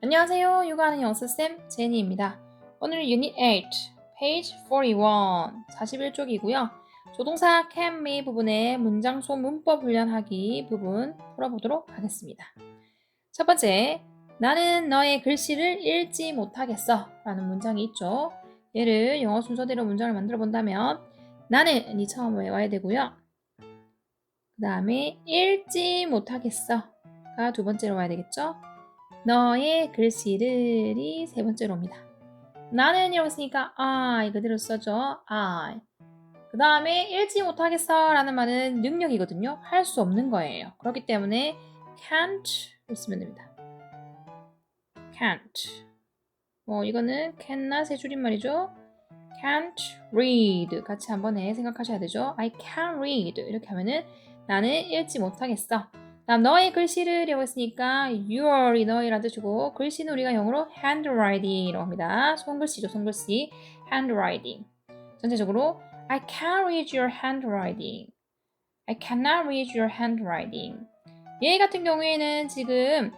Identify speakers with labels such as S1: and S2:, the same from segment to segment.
S1: 안녕하세요. 육아하는 영수쌤 제니입니다. 오늘 유닛 8, page 41, 41쪽이고요. 조동사 can be 부분의 문장소 문법 훈련하기 부분 풀어보도록 하겠습니다. 첫 번째, 나는 너의 글씨를 읽지 못하겠어 라는 문장이 있죠. 얘를 영어 순서대로 문장을 만들어 본다면 나는 이 처음 외워야 되고요. 그 다음에 읽지 못하겠어가 두 번째로 와야 되겠죠. 너의 글씨를이 세 번째로 옵니다. 나는 이라고 했으니까 I 그대로 써줘. I. 그 다음에 읽지 못하겠어 라는 말은 능력이거든요. 할 수 없는 거예요. 그렇기 때문에 can't 쓰면 됩니다. can't. 뭐 이거는 cannot 세 줄임말이죠. can't read 같이 한번 해 생각하셔야 되죠. I can't read 이렇게 하면은 나는 읽지 못하겠어. 다음 너의 글씨를이라고 했으니까 your 너희란 뜻이고 글씨는 우리가 영어로 handwriting이라고 합니다. 손글씨죠, 손글씨. handwriting. 전체적으로 I can't read your handwriting. I cannot read your handwriting. 얘 같은 경우에는 지금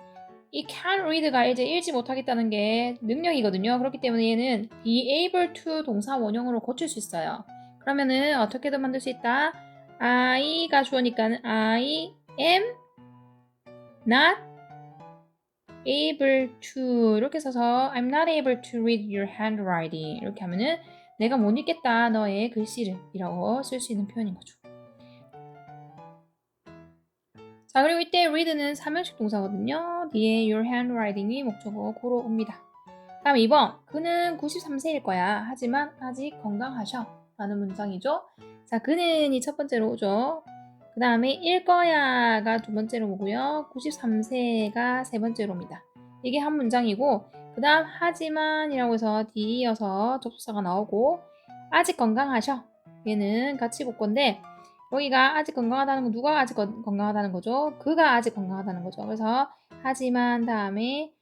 S1: 이 can read가 이제 읽지 못하겠다는 게 능력이거든요. 그렇기 때문에 얘는 be able to 동사 원형으로 고칠 수 있어요. 그러면은 어떻게든 만들 수 있다. I가 주어니까 는 I am not able to 이렇게 써서 I'm not able to read your handwriting 이렇게 하면은 내가 못 읽겠다 너의 글씨를 이라고 쓸 수 있는 표현인 거죠. 자 그리고 이때 read는 삼형식 동사거든요. 뒤에 your handwriting이 목적어 고로 옵니다. 다음 2번 그는 93세일 거야. 하지만 아직 건강하셔 라는 문장이죠. 자 그는 이 첫 번째로 오죠. 그 다음에 일 거야가 두 번째로 오고요. 93세가 세 번째로 옵니다. 이게 한 문장이고 그 다음 하지만이라고 해서 뒤이어서 접속사가 나오고 아직 건강하셔. 얘는 같이 볼 건데 여기가 아직 건강하다는 건 누가 아직 건, 건강하다는 거죠? 그가 아직 건강하다는 거죠. 그래서 하지만 다음에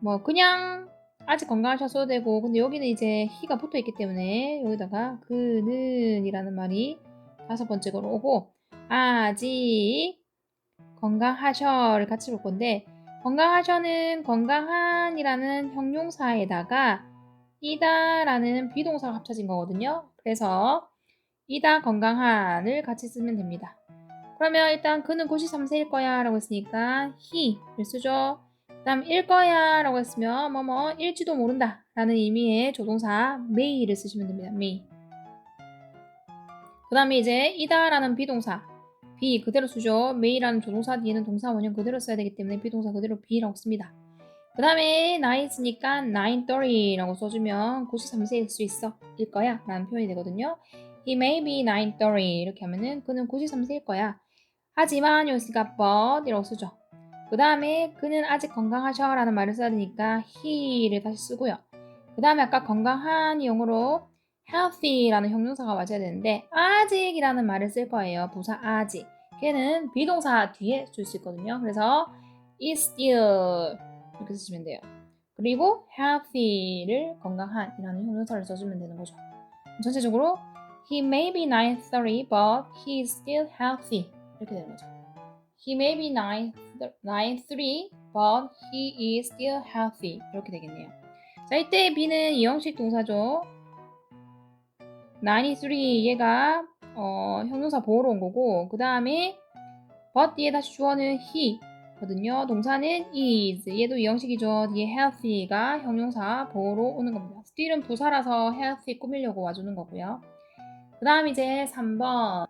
S1: 뭐 그냥 아직 건강하셔도 되고 근데 여기는 이제 히가 붙어 있기 때문에 여기다가 그는 이라는 말이 다섯 번째 거로 오고 아직 건강하셔를 같이 볼 건데 건강하셔는 건강한이라는 형용사에다가 이다라는 비동사가 합쳐진 거거든요. 그래서 이다 건강한을 같이 쓰면 됩니다. 그러면 일단 그는 93세일 거야 라고 했으니까 he를 쓰죠. 그 다음 일 거야 라고 했으면 뭐뭐 일지도 모른다 라는 의미의 조동사 may를 쓰시면 됩니다. may. 그 다음에 이제 이다 라는 비동사 be 그대로 쓰죠. may라는 조동사 뒤에는 동사 원형 그대로 써야 되기 때문에 비동사 그대로 be라고 씁니다. 그 다음에 나이 있으니까 930라고 써주면 93세일 수 있어 일 거야 라는 표현이 되거든요. He may be 930 이렇게 하면은 그는 93세일 거야. 하지만 여기가 but 이라고 쓰죠. 그 다음에 그는 아직 건강하셔 라는 말을 써야 되니까 he를 다시 쓰고요. 그 다음에 아까 건강한 영어로 healthy라는 형용사가 맞아야 되는데 아직이라는 말을 쓸 거예요. 부사 아직. 걔는 비동사 뒤에 쓸 수 있거든요. 그래서 is still 이렇게 쓰시면 돼요. 그리고 healthy를 건강한이라는 형용사를 써주면 되는 거죠. 전체적으로 he may be 930 but he is still healthy 이렇게 되는 거죠. He may be 930 but he is still healthy 이렇게 되겠네요. 자 이때 be는 이형식 동사죠. 93 얘가 어, 형용사 보호로 온 거고 그 다음에 but 뒤에 다시 주어는 he 거든요. 동사는 is 얘도 이 형식이죠. 뒤에 healthy가 형용사 보호로 오는 겁니다. still은 부사라서 healthy 꾸미려고 와주는 거고요. 그 다음 이제 3번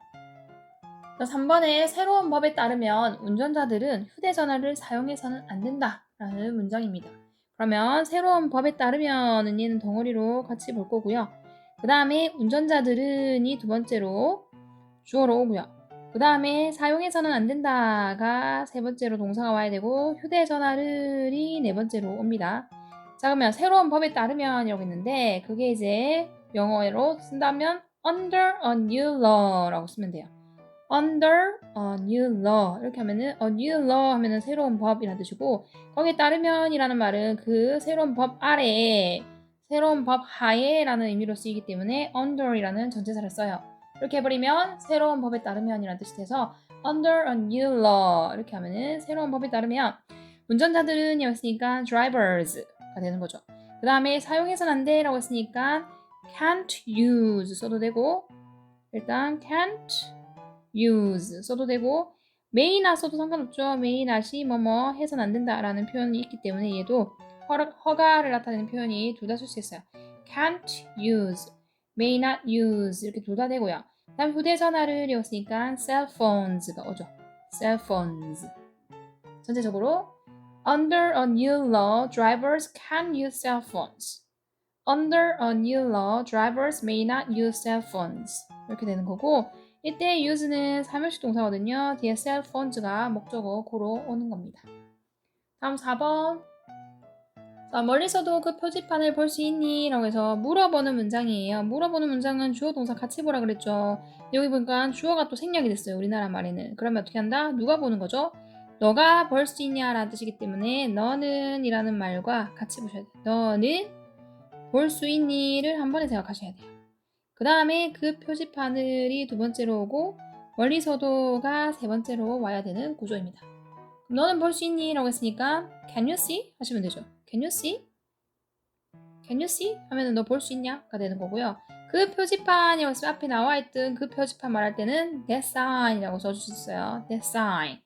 S1: 자, 3번의 새로운 법에 따르면 운전자들은 휴대전화를 사용해서는 안 된다 라는 문장입니다. 그러면 새로운 법에 따르면 얘는 덩어리로 같이 볼 거고요. 그 다음에 운전자들은 이 두 번째로 주어로 오고요. 그 다음에 사용해서는 안 된다가 세 번째로 동사가 와야 되고 휴대전화를이 네 번째로 옵니다. 자 그러면 새로운 법에 따르면 이라고 했는데 그게 이제 영어로 쓴다면 under a new law라고 쓰면 돼요. under a new law 이렇게 하면은 a new law 하면은 새로운 법이라는 뜻이고 거기에 따르면이라는 말은 그 새로운 법 아래에 새로운 법 하에라는 의미로 쓰이기 때문에 under이라는 전체사를 써요. 이렇게 해버리면 새로운 법에 따르면이라는 뜻이 돼서 under a new law 이렇게 하면은 새로운 법에 따르면 운전자들은 이었으니까 drivers가 되는 거죠. 그 다음에 사용해서는 안 돼라고 했으니까 can't use 써도 되고 일단 can't use 써도 되고 may나 써도 상관없죠. may not이 뭐뭐 해서는 안 된다라는 표현이 있기 때문에 얘도 허, 허가를 나타내는 표현이 둘 다 쓸 수 있어요. can't use, may not use 이렇게 둘 다 되고요. 다음 휴대전화를 이었으니까 cell phones가 오죠. cell phones. 전체적으로 under a new law, drivers can use cell phones. Under a new law, drivers may not use cell phones. 이렇게 되는 거고 이때 use는 사명식 동사거든요. 뒤에 cell phones가 목적어 고로 오는 겁니다. 다음 4번. 자, 멀리서도 그 표지판을 볼 수 있니? 라고 해서 물어보는 문장이에요. 물어보는 문장은 주어 동사 같이 보라 그랬죠. 여기 보니까 주어가 또 생략이 됐어요. 우리나라 말에는. 그러면 어떻게 한다? 누가 보는 거죠? 너가 볼 수 있냐? 라는 뜻이기 때문에 너는 이라는 말과 같이 보셔야 돼요. 너는 볼 수 있니를 한 번에 생각하셔야 돼요. 그 다음에 그 표지판을이 두 번째로 오고 멀리서도가 세 번째로 와야 되는 구조입니다. 너는 볼 수 있니? 라고 했으니까 Can you see? 하시면 되죠. Can you see? Can you see? 하면은 너 볼 수 있냐? 가 되는 거고요. 그 했으면 앞에 나와 있던 그 표지판 말할 때는 that sign이라고 있어요. that sign.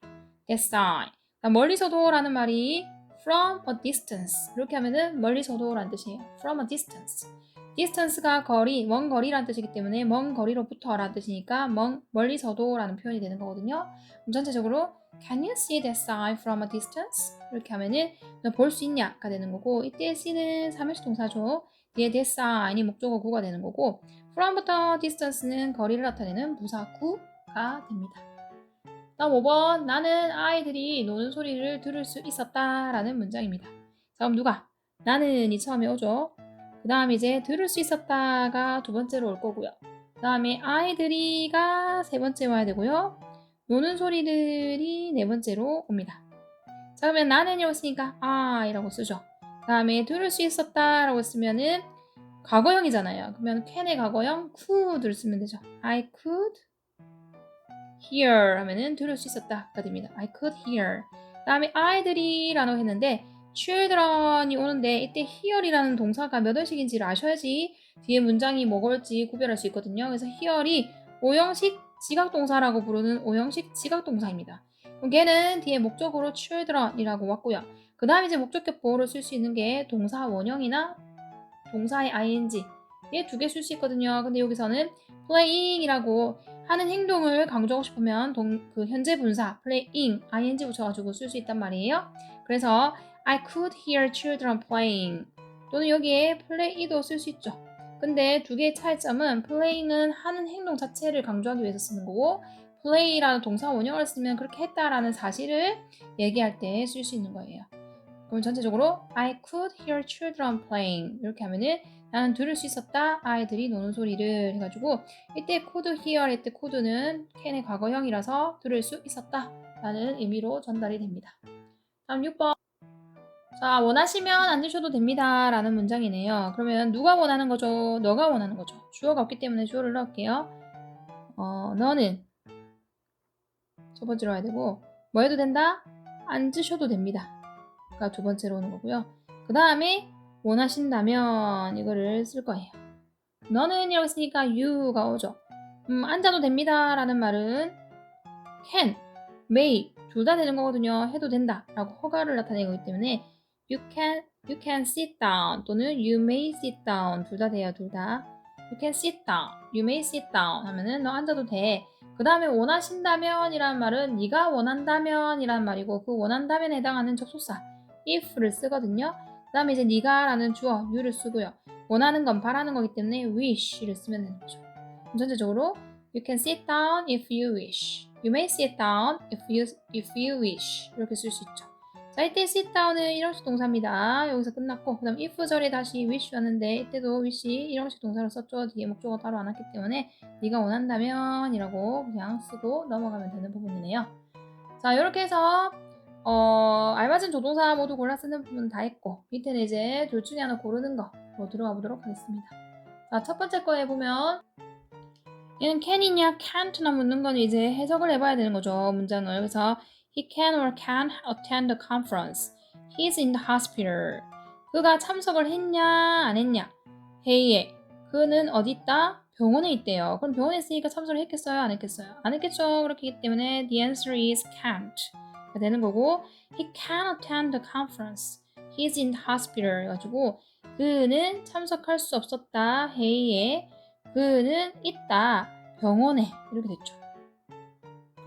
S1: that sign. 그러니까 멀리서도라는 말이 from a distance. 이렇게 하면은 멀리서도라는 뜻이에요. from a distance. Distance가 거리, 먼 거리라는 뜻이기 때문에 먼 거리로부터라는 뜻이니까 먼, 멀리서도라는 표현이 되는 거거든요. 전체적으로 Can you see that sign from a distance? 이렇게 하면은 너 볼 수 있냐가 되는 거고 이때 C는 삼형식 동사죠. 뒤에 that sign이 목적어 구가 되는 거고 from부터 distance는 거리를 나타내는 부사 구가 됩니다. 다음 5번 나는 아이들이 노는 소리를 들을 수 있었다라는 문장입니다. 자 그럼 누가? 나는이 처음에 오죠. 그 다음 이제 들을 수 있었다가 두 번째로 올 거고요. 그 다음에 아이들이가 세 번째 와야 되고요. 노는 소리들이 네 번째로 옵니다. 자 그러면 나는 이었으니까 아 이라고 쓰죠. 그 다음에 들을 수 있었다 라고 쓰면은 과거형이잖아요. 그러면 can의 과거형 could를 쓰면 되죠. I could hear 하면은 들을 수 있었다가 됩니다. I could hear. 그 다음에 아이들이라고 했는데 children이 오는데 이때 hear이라는 동사가 몇 원씩인지를 아셔야지 뒤에 문장이 뭐걸지 구별할 수 있거든요. 그래서 hear이 오형식 지각동사라고 부르는 오형식 지각동사입니다. 걔는 뒤에 목적으로 children이라고 왔고요. 그 다음에 이제 목적격 보호를 쓸 수 있는 게 동사 원형이나 동사의 ing 얘두개 쓸 수 있거든요. 근데 여기서는 playing이라고 하는 행동을 강조하고 싶으면 동, 그 현재 분사 playing ing 붙여가지고 쓸 수 있단 말이에요. 그래서 I could hear children playing 또는 여기에 play도 쓸 수 있죠. 근데 두 개의 차이점은 playing은 하는 행동 자체를 강조하기 위해서 쓰는 거고 play라는 동사 원형을 쓰면 그렇게 했다라는 사실을 얘기할 때 쓸 수 있는 거예요. 그럼 전체적으로 I could hear children playing 이렇게 하면은 나는 들을 수 있었다 아이들이 노는 소리를 해가지고 이때 could hear 이때 could는 can의 과거형이라서 들을 수 있었다 라는 의미로 전달이 됩니다. 다음 6번 자 원하시면 안 드셔도 됩니다 라는 문장이네요. 그러면 누가 원하는 거죠? 너가 원하는 거죠. 주어가 없기 때문에 주어를 넣을게요. 어, 너는 첫 번째로 해야 되고 뭐 해도 된다? 안 드셔도 됩니다. 가 두 번째로 오는 거고요. 그 다음에 원하신다면 이거를 쓸 거예요. 너는 이라고 했으니까 you가 오죠. 음, 앉아도 됩니다 라는 말은 can, may 둘 다 되는 거거든요. 해도 된다 라고 허가를 나타내고 있기 때문에 you can, you can sit down 또는 you may sit down 둘 다 돼요. 둘 다. you can sit down, you may sit down 하면은 너 앉아도 돼. 그 다음에 원하신다면 이라는 말은 네가 원한다면 이라는 말이고 그 원한다면에 해당하는 접속사 if를 쓰거든요. 그 다음에 이제 네가 라는 주어 you를 쓰고요. 원하는 건 바라는 거기 때문에 wish를 쓰면 되는 거죠. 전체적으로 you can sit down if you wish. you may sit down if you, if you wish. 이렇게 쓸 수 있죠. 자, 이때 sit down은 일형식 동사입니다. 여기서 끝났고 그 다음 if 절에 다시 wish 왔는데 이때도 wish 일형식 동사로 썼죠. 뒤에 목적어 따로 안 왔기 때문에 네가 원한다면 이라고 그냥 쓰고 넘어가면 되는 부분이네요. 자, 이렇게 해서 어, 알맞은 조동사 모두 골라 쓰는 부분 다 했고 밑에는 이제 둘 중에 하나 고르는 거로 들어가 보도록 하겠습니다. 자, 첫 번째 거에 보면 얘는 can이냐 can't나 묻는 건 이제 해석을 해봐야 되는 거죠. 문장을. 그래서 he can or can attend the conference. He's in the hospital. 그가 참석을 했냐 안 했냐? 회의에 그는 어디 있다? 병원에 있대요. 그럼 병원에 있으니까 참석을 했겠어요? 안 했겠어요? 안 했겠죠. 그렇기 때문에 the answer is can't. 가 되는 거고 he can't attend the conference. He's in the hospital. 해가지고 그는 참석할 수 없었다. 회의에 그는 있다. 병원에 이렇게 됐죠.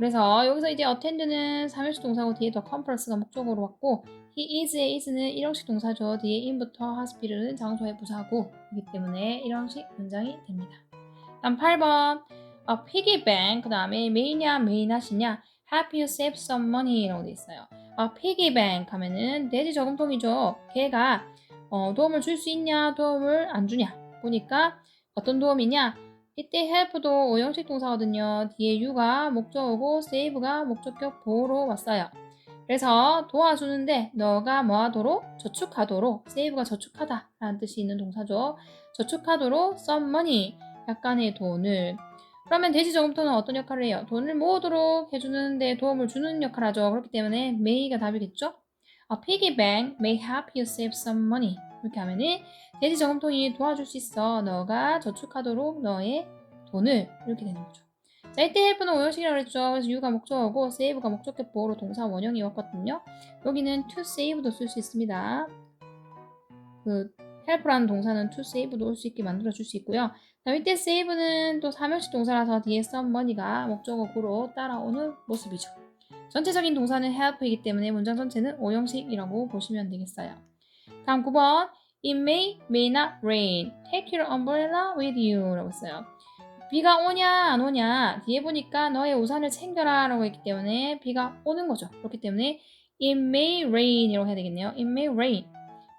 S1: 그래서 여기서 이제 attend는 3일식 동사고 뒤에 더 conference가 목적으로 왔고 he is의 is는 일형식 동사죠. 뒤에 in부터 hospital은 장소의 부사구이기 때문에 일형식 문장이 됩니다. 다음 8번 a piggy bank 그 다음에 may냐 maynot이냐 help you save some money 라고 돼 있어요. a piggy bank 하면은 돼지 저금통이죠. 걔가 어, 도움을 줄 수 있냐 도움을 안 주냐 보니까 어떤 도움이냐 이때 help도 오형식 동사거든요. 뒤에 you가 목적어고 save가 목적격 보호로 왔어요. 그래서 도와주는데 너가 뭐 하도록? 저축하도록 save가 저축하다 라는 뜻이 있는 동사죠. 저축하도록 some money 약간의 돈을 그러면 돼지 저금통은 어떤 역할을 해요? 돈을 모으도록 해주는데 도움을 주는 역할을 하죠. 그렇기 때문에 may가 답이겠죠? A piggy bank may help you save some money. 이렇게 하면은 돼지 저금통이 도와줄 수 있어. 너가 저축하도록 너의 돈을 이렇게 되는 거죠. 자, 이때 help는 오형식이라고 그랬죠. 그래서 you가 목적어고 save가 목적격 보호로 동사 원형이 왔거든요. 여기는 to save도 쓸 수 있습니다. 그 help라는 동사는 to save도 올 수 있게 만들어 줄 수 있고요. 자, 이때 save는 또 사명식 동사라서 뒤에 some money가 목적어구로 따라오는 모습이죠. 전체적인 동사는 help이기 때문에 문장 전체는 오형식이라고 보시면 되겠어요. 다음 9번 It may, may not rain. Take your umbrella with you 라고 했어요. 비가 오냐 안 오냐 뒤에 보니까 너의 우산을 챙겨라 라고 했기 때문에 비가 오는 거죠. 그렇기 때문에 It may rain 이라고 해야 되겠네요. It may rain.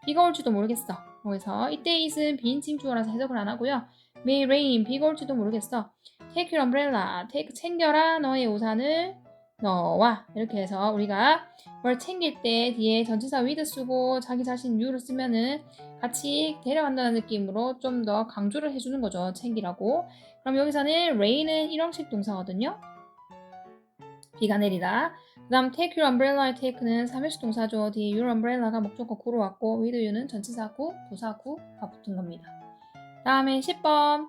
S1: 비가 올지도 모르겠어. 그래서 이때 it은 비인칭 주어라서 해석을 안 하고요. May rain 비가 올지도 모르겠어. Take your umbrella. Take 챙겨라 너의 우산을 너와 이렇게 해서 우리가 뭘 챙길 때 뒤에 전치사 with 쓰고 자기 자신 you를 쓰면은 같이 데려간다는 느낌으로 좀 더 강조를 해주는 거죠. 챙기라고. 그럼 여기서는 rain은 일형식 동사거든요. 비가 내리다. 그 다음 take your umbrella, take는 3일식 동사죠. 뒤에 your umbrella가 목적어 구로 왔고 with you는 전치사구, 부사구가 붙은 겁니다. 다음에 10번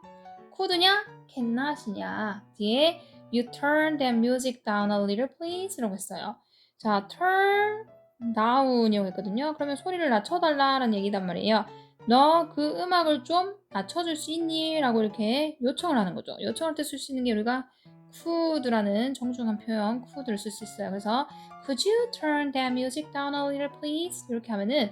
S1: could냐, cannot이냐 뒤에 you turn that music down a little please 라고 했어요. 자, turn down이라고 했거든요. 그러면 소리를 낮춰달라는 얘기단 말이에요. 너 그 음악을 좀 낮춰줄 수 있니? 라고 이렇게 요청을 하는 거죠. 요청할 때 쓸 수 있는 게 우리가 could라는 정중한 표현 could를 쓸 수 있어요. 그래서 could you turn that music down a little please? 이렇게 하면은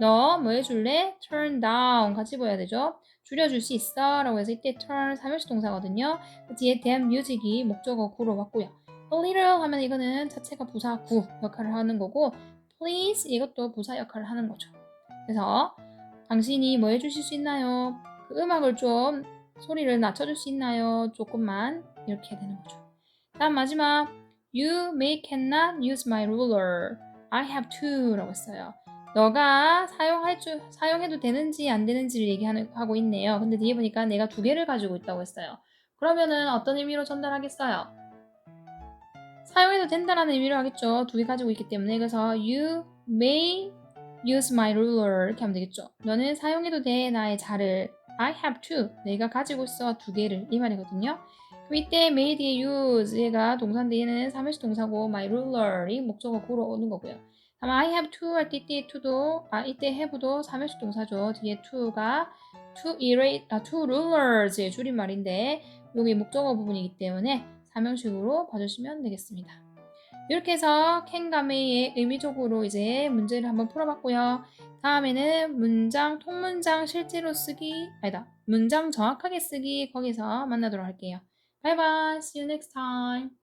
S1: 너 뭐 해줄래? turn down 같이 보여야 되죠. 줄여줄 수 있어 라고 해서 이때 turn 3일식 동사거든요. 그 뒤에 that music이 목적어 구로 왔고요. a little 하면 이거는 자체가 부사 구 역할을 하는 거고 please 이것도 부사 역할을 하는 거죠. 그래서 당신이 뭐 해주실 수 있나요? 그 음악을 좀 소리를 낮춰줄 수 있나요? 조금만 이렇게 되는 거죠. 다음 마지막 You may cannot use my ruler. I have to 라고 했어요. 너가 사용할 줄, 사용해도 되는지 안 되는지를 얘기하고 있네요. 근데 뒤에 보니까 내가 두 개를 가지고 있다고 했어요. 그러면은 어떤 의미로 전달하겠어요? 사용해도 된다라는 의미로 하겠죠. 두 개 가지고 있기 때문에. 그래서 you may use my ruler 이렇게 하면 되겠죠. 너는 사용해도 돼 나의 자를. I have to. 내가 가지고 있어 두 개를 이 말이거든요. 그럼 이때 뒤에 use 얘가 동사인데 얘는 3일식 동사고 my ruler이 목적어 구로 오는 거고요. 다음 I have to 할 때 이때 to도 아 이때 have도 3일식 동사죠. 뒤에 to가 to erase 아 to rulers의 줄임말인데 여기 목적어 부분이기 때문에 3형식으로 봐주시면 되겠습니다. 이렇게 해서 캔과 may의 의미적으로 이제 문제를 한번 풀어봤고요. 다음에는 문장, 통문장 실제로 쓰기, 아니다. 문장 정확하게 쓰기 거기서 만나도록 할게요. Bye bye. See you next time.